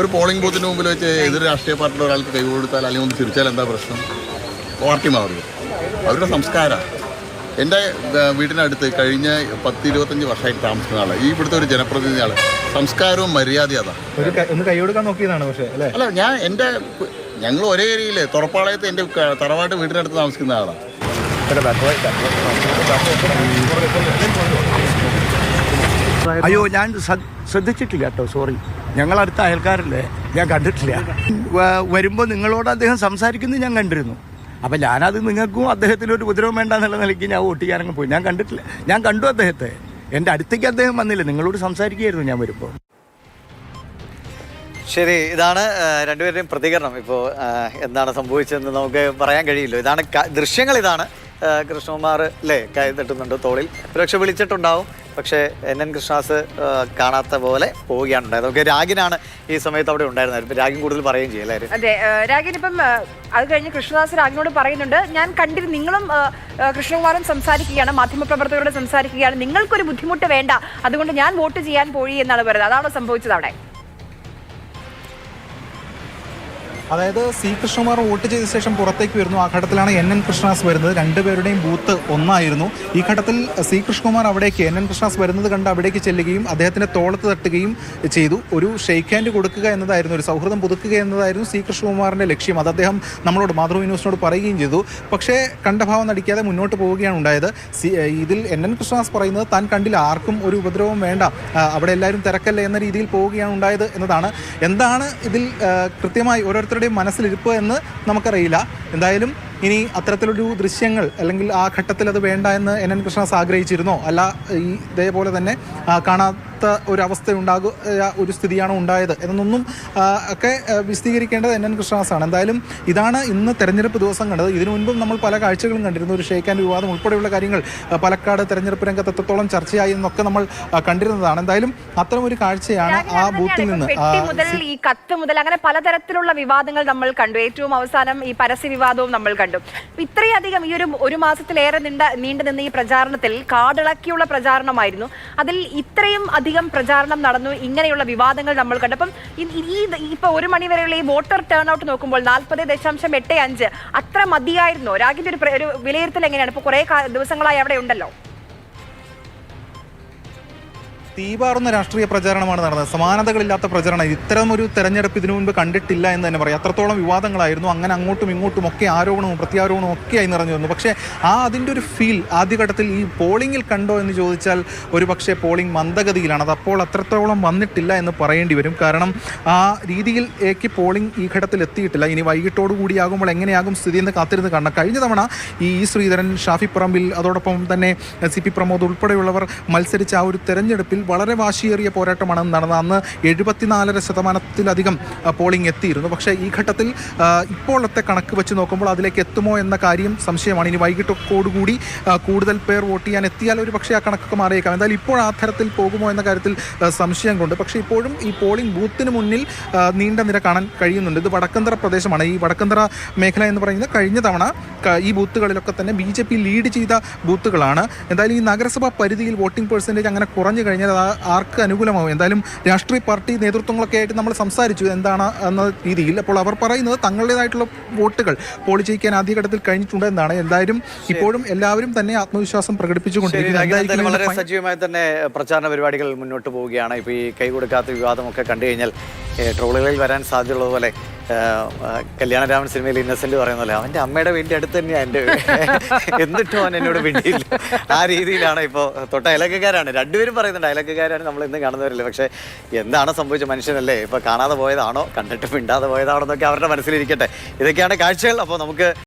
ഒരു പോളിംഗ് ബൂത്തിന് മുമ്പിൽ വെച്ച് എതിർ രാഷ്ട്രീയ പാർട്ടിയുടെ ഒരാൾക്ക് കൈ കൊടുത്താൽ അല്ലെങ്കിൽ ഒന്ന് തിരിച്ചാൽ എന്താ പ്രശ്നം? പാർട്ടി മാറുക അവരുടെ സംസ്കാരമാണ് എന്റെ വീട്ടിനടുത്ത് വീടിനടുത്ത് കഴിഞ്ഞ പത്ത് ഇരുപത്തഞ്ച് വർഷമായിട്ട് താമസിക്കുന്ന ആളാണ് ഈ ഇവിടുത്തെ ഒരു ജനപ്രതിനിധിയാണ് സംസ്കാരവും മര്യാദയും അതാണ് അല്ല? ഞാൻ എന്റെ ഞങ്ങൾ ഒരേ ഏരിയയിലെ തുറപ്പാളയത്ത് എന്റെ തറവാട്ട് വീടിനടുത്ത് താമസിക്കുന്ന ആളാണ് അയ്യോ ഞാൻ ശ്ര- ശ്രദ്ധിച്ചിട്ടില്ല കേട്ടോ സോറി ഞങ്ങൾ അടുത്ത അയൽക്കാരല്ലേ? ഞാൻ കണ്ടിട്ടില്ല. വരുമ്പോൾ നിങ്ങളോട് അദ്ദേഹം സംസാരിക്കുന്നത് ഞാൻ കണ്ടിരുന്നു. അപ്പം ഞാനത് നിങ്ങൾക്കും അദ്ദേഹത്തിന് ഒരു ഉപദ്രവം വേണ്ട എന്നുള്ള നിലയ്ക്ക് ഞാൻ വോട്ട് ചെയ്യാനങ്ങ് പോയി. ഞാൻ കണ്ടിട്ടില്ല. ഞാൻ കണ്ടു അദ്ദേഹത്തെ. എന്റെ അടുത്തേക്ക് അദ്ദേഹം വന്നില്ല. നിങ്ങളോട് സംസാരിക്കുകയായിരുന്നു ഞാൻ വരുമ്പോൾ ശരി ഇതാണ് രണ്ടുപേരുടെയും പ്രതികരണം. ഇപ്പോൾ എന്താണ് സംഭവിച്ചതെന്ന് നമുക്ക് പറയാൻ കഴിയില്ല. ഇതാണ് ദൃശ്യങ്ങൾ ഇതാണ്. കൃഷ്ണകുമാർ അല്ലേ കൈ തട്ടുന്നുണ്ട് തോളിൽ. ഒരുപക്ഷെ വിളിച്ചിട്ടുണ്ടാവും. പക്ഷേ എൻ എൻ കൃഷ്ണദാസ് കാണാത്ത പോലെ പോവുകയാണ് ഉണ്ടായത്. ഓക്കെ രാഗിനാണ് ഈ സമയത്ത് അവിടെ ഉണ്ടായിരുന്നത്. രാഗിൻ കൂടുതൽ പറയുകയും ചെയ്യും അതെ രാഗിൻ ഇപ്പം അത് കഴിഞ്ഞ് കൃഷ്ണദാസ് രാഗിനോട് പറയുന്നുണ്ട്. ഞാൻ കണ്ടിരുന്നു നിങ്ങളും കൃഷ്ണകുമാറും സംസാരിക്കുകയാണ് മാധ്യമപ്രവർത്തകരോട് സംസാരിക്കുകയാണ്. നിങ്ങൾക്കൊരു ബുദ്ധിമുട്ട് വേണ്ട. അതുകൊണ്ട് ഞാൻ വോട്ട് ചെയ്യാൻ പോയി എന്നാണ് പറയുന്നത്. അതാണോ സംഭവിച്ചത് അവിടെ? അതായത് സി കൃഷ്ണകുമാർ വോട്ട് ചെയ്ത ശേഷം പുറത്തേക്ക് വരുന്നു. ആ ഘട്ടത്തിലാണ് എൻ എൻ കൃഷ്ണദാസ് വരുന്നത്. രണ്ടുപേരുടെയും ബൂത്ത് ഒന്നായിരുന്നു. ഈ ഘട്ടത്തിൽ സി കൃഷ്ണകുമാർ അവിടേക്ക് എൻ എൻ കൃഷ്ണദാസ് വരുന്നത് കണ്ട് അവിടേക്ക് ചെല്ലുകയും അദ്ദേഹത്തിന്റെ തോളത്ത് തട്ടുകയും ചെയ്തു. ഒരു ഷെയ്ക്ക് ഹാൻഡ് കൊടുക്കുക എന്നതായിരുന്നു ഒരു സൗഹൃദം പുതുക്കുക എന്നതായിരുന്നു സി കൃഷ്ണകുമാറിന്റെ ലക്ഷ്യം. അത് അദ്ദേഹം നമ്മളോട് മാതൃഭൂമി ന്യൂസിനോട് പറയുകയും ചെയ്തു. പക്ഷേ കണ്ടഭാവം നടിക്കാതെ മുന്നോട്ട് പോവുകയാണ് ഉണ്ടായത്. ഇതിൽ എൻ എൻ കൃഷ്ണദാസ് പറയുന്നത് താൻ കണ്ടില്ല ആർക്കും ഒരു ഉപദ്രവം വേണ്ട. അവിടെ എല്ലാവരും തിരക്കല്ല എന്ന രീതിയിൽ പോവുകയാണ് ഉണ്ടായത് എന്നതാണ്. എന്താണ് ഇതിൽ കൃത്യമായി കൃത്യമായി ഓരോരുത്തരുടെയും മനസ്സിലിരിപ്പ് എന്ന് നമുക്കറിയില്ല. എന്തായാലും ഇനി അത്തരത്തിലൊരു ദൃശ്യങ്ങൾ അല്ലെങ്കിൽ ആ ഘട്ടത്തിൽ അത് വേണ്ട എന്ന് എൻ എൻ കൃഷ്ണദാസ് ആഗ്രഹിച്ചിരുന്നോ? അല്ല ഈ ഇതേപോലെ തന്നെ കാണാത്ത ഒരു അവസ്ഥ ഉണ്ടാകുക ഒരു സ്ഥിതിയാണോ ഉണ്ടായത് എന്നൊന്നും ഒക്കെ വിശദീകരിക്കേണ്ടത് എൻ എൻ കൃഷ്ണദാസാണ്. എന്തായാലും ഇതാണ് ഇന്ന് തെരഞ്ഞെടുപ്പ് ദിവസം കണ്ടത് ഇതിനു മുൻപും നമ്മൾ പല കാഴ്ചകളും കണ്ടിരുന്നു. ഒരു ഷേക്കാൻ വിവാദം ഉൾപ്പെടെയുള്ള കാര്യങ്ങൾ പാലക്കാട് തെരഞ്ഞെടുപ്പ് രംഗത്ത് എത്രത്തോളം ചർച്ചയായി എന്നൊക്കെ നമ്മൾ കണ്ടിരുന്നതാണ്. എന്തായാലും അത്തരം ഒരു കാഴ്ചയാണ് ആ ബൂത്തിൽ നിന്ന്. മുതൽ ഈ കത്ത് മുതൽ അങ്ങനെ പലതരത്തിലുള്ള വിവാദങ്ങൾ നമ്മൾ കണ്ടു. ഏറ്റവും അവസാനം ഈ പരസ്യ വിവാദവും നമ്മൾ കണ്ടു. അപ്പൊ ഇത്രയധികം ഈ ഒരു ഒരു മാസത്തിലേറെ നീണ്ട നീണ്ടു നിന്ന ഈ പ്രചാരണത്തിൽ കാടിളക്കിയുള്ള പ്രചാരണമായിരുന്നു. അതിൽ ഇത്രയും അധികം പ്രചാരണം നടന്നു. ഇങ്ങനെയുള്ള വിവാദങ്ങൾ നമ്മൾ കണ്ടു. അപ്പം ഈ- ഇപ്പൊ ഒരു മണി വരെയുള്ള ഈ വോട്ടർ ടേൺ ഔട്ട് നോക്കുമ്പോൾ നാൽപ്പത് ദശാംശം എട്ട് അഞ്ച് അത്ര മതിയായിരുന്നോ? ഒരു ഒരു വിലയിരുത്തൽ എങ്ങനെയാണ്? ഇപ്പൊ കുറെ ദിവസങ്ങളായി അവിടെ ഉണ്ടല്ലോ. തീപാറുന്ന രാഷ്ട്രീയ പ്രചാരണമാണ് നടന്നത്. സമാനതകളില്ലാത്ത പ്രചരണം. ഇത്തരം ഒരു തെരഞ്ഞെടുപ്പ് ഇതിനു മുൻപ് കണ്ടിട്ടില്ല എന്ന് തന്നെ പറയാം. അത്രത്തോളം വിവാദങ്ങളായിരുന്നു. അങ്ങനെ അങ്ങോട്ടും ഇങ്ങോട്ടും ഒക്കെ ആരോപണവും പ്രത്യാരോപണവും ഒക്കെയായി നിറഞ്ഞു വന്നു. പക്ഷേ ആ അതിന്റെ ഒരു ഫീൽ ആദ്യഘട്ടത്തിൽ ഈ പോളിംഗിൽ കണ്ടോ എന്ന് ചോദിച്ചാൽ ഒരു പക്ഷേ പോളിംഗ് മന്ദഗതിയിലാണ്. അത് അപ്പോൾ അത്രത്തോളം വന്നിട്ടില്ല എന്ന് പറയേണ്ടി വരും. കാരണം ആ രീതിയിൽ രീതിയിലേക്ക് പോളിംഗ് ഈ ഘട്ടത്തിൽ എത്തിയിട്ടില്ല. ഇനി വൈകിട്ടോടു കൂടിയാകുമ്പോൾ എങ്ങനെയാകും സ്ഥിതി എന്ന് കാത്തിരുന്ന് കാണണം. കഴിഞ്ഞ തവണ ഈ ശ്രീധരൻ ഷാഫി പറമ്പിൽ അതോടൊപ്പം തന്നെ സി പി പ്രമോദ് ഉൾപ്പെടെയുള്ളവർ മത്സരിച്ച ആ ഒരു തെരഞ്ഞെടുപ്പിൽ വളരെ വാശിയേറിയ പോരാട്ടമാണ് നടന്നത്. അന്ന് എഴുപത്തിനാലര ശതമാനത്തിലധികം പോളിംഗ് എത്തിയിരുന്നു. പക്ഷേ ഈ ഘട്ടത്തിൽ ഇപ്പോഴത്തെ കണക്ക് വെച്ച് നോക്കുമ്പോൾ അതിലേക്ക് എത്തുമോ എന്ന കാര്യം സംശയമാണ്. ഇനി വൈകിട്ടോടുകൂടി കൂടുതൽ പേർ വോട്ട് ചെയ്യാൻ എത്തിയാൽ ഒരു പക്ഷേ ആ കണക്കൊക്കെ മാറിയേക്കാം. എന്തായാലും ഇപ്പോൾ ആ തരത്തിൽ പോകുമോ എന്ന കാര്യത്തിൽ സംശയം കൊണ്ട് പക്ഷേ ഇപ്പോഴും ഈ പോളിംഗ് ബൂത്തിന് മുന്നിൽ നീണ്ട നിര കാണാൻ കഴിയുന്നുണ്ട്. ഇത് വടക്കന്തറ പ്രദേശമാണ്. ഈ വടക്കന്തറ മേഖല എന്ന് പറയുന്നത് കഴിഞ്ഞ തവണ ഈ ബൂത്തുകളിലൊക്കെ തന്നെ ബി ജെ പി ലീഡ് ചെയ്ത ബൂത്തുകളാണ്. എന്തായാലും ഈ നഗരസഭാ പരിധിയിൽ വോട്ടിംഗ് പെർസെന്റേജ് അങ്ങനെ കുറഞ്ഞു കഴിഞ്ഞാൽ ആർക്ക് അനുകൂലമാവും? എന്തായാലും രാഷ്ട്രീയ പാർട്ടി നേതൃത്വങ്ങളൊക്കെ ആയിട്ട് നമ്മൾ സംസാരിച്ചു എന്താണ് എന്ന രീതിയിൽ. അപ്പോൾ അവർ പറയുന്നത് തങ്ങളുടേതായിട്ടുള്ള വോട്ടുകൾ പോളി ചെയ്യിക്കാൻ ആദ്യഘട്ടത്തിൽ കഴിഞ്ഞിട്ടുണ്ട് എന്നാണ്. എന്തായാലും ഇപ്പോഴും എല്ലാവരും തന്നെ ആത്മവിശ്വാസം പ്രകടിപ്പിച്ചുകൊണ്ടിരിക്കുന്നു. വളരെ സജീവമായി തന്നെ പ്രചാരണ പരിപാടികൾ മുന്നോട്ട് പോവുകയാണ്. ഇപ്പോൾ ഈ കൈ കൊടുക്കാത്ത വിവാദമൊക്കെ കണ്ടു കഴിഞ്ഞാൽ ട്രോളുകളിൽ വരാൻ സാധ്യതയുള്ളതുപോലെ കല്യാണരാമൻ സിനിമയിൽ ഇന്നസെന്റ് പറയുന്നല്ലോ അവന്റെ അമ്മയുടെ വീടിന്റെ അടുത്ത് തന്നെയാണ് എന്റെ വീട്. എന്നിട്ടും അവൻ എന്നോട് വീട്ടിയില്ല ആ രീതിയിലാണ് ഇപ്പോൾ തൊട്ട അയലക്കാരാണ് രണ്ടുപേരും പറയുന്നുണ്ട് അയലക്കാരാണ് നമ്മൾ ഇന്ന് കാണുന്നവരല്ലേ. പക്ഷേ എന്താണ് സംഭവിച്ച മനുഷ്യനല്ലേ? ഇപ്പോൾ കാണാതെ പോയതാണോ? കണ്ടിട്ട് മിണ്ടാതെ പോയതാണോ എന്നൊക്കെ അവരുടെ മനസ്സിലിരിക്കട്ടെ. ഇതൊക്കെയാണ് കാഴ്ചകൾ. അപ്പോൾ നമുക്ക്